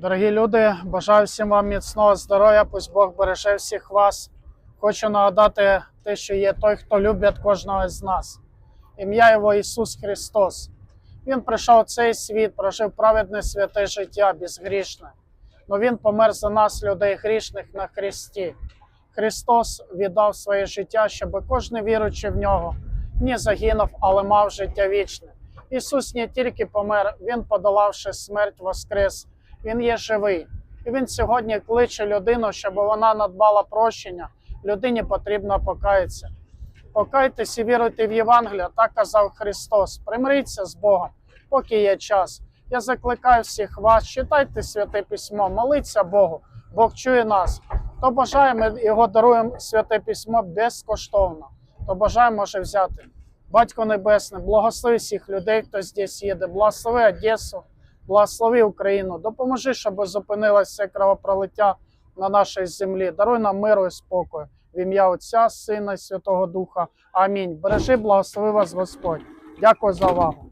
Дорогі люди, бажаю всім вам міцного здоров'я. Пусть Бог береже всіх вас. Хочу нагадати те, що є той, хто любить кожного з нас. Ім'я Його Ісус Христос. Він прийшов в цей світ, прожив праведне святе життя, безгрішне. Но Він помер за нас, людей грішних, на Христі. Христос віддав своє життя, щоб кожен віруючий в нього не загинув, але мав життя вічне. Ісус не тільки помер, Він, подолавши смерть, воскрес. Він є живий. І Він сьогодні кличе людину, щоб вона надбала прощення. Людині потрібно покаятися. Покайтесь і віруйте в Євангелія, так казав Христос. Примиріться з Богом, поки є час. Я закликаю всіх вас, читайте святе письмо, моліться Богу, Бог чує нас. Хто бажає, ми його даруємо святе письмо безкоштовно. Хто бажає, може взяти. Батько Небесний, благослови всіх людей, хто здесь їде, благослови Одесу, благослови Україну. Допоможи, щоб зупинилося кровопролиття на нашій землі. Даруй нам миру і спокою. В ім'я Отця, Сина і Святого Духа. Амінь. Бережи, благослови вас Господь. Дякую за увагу.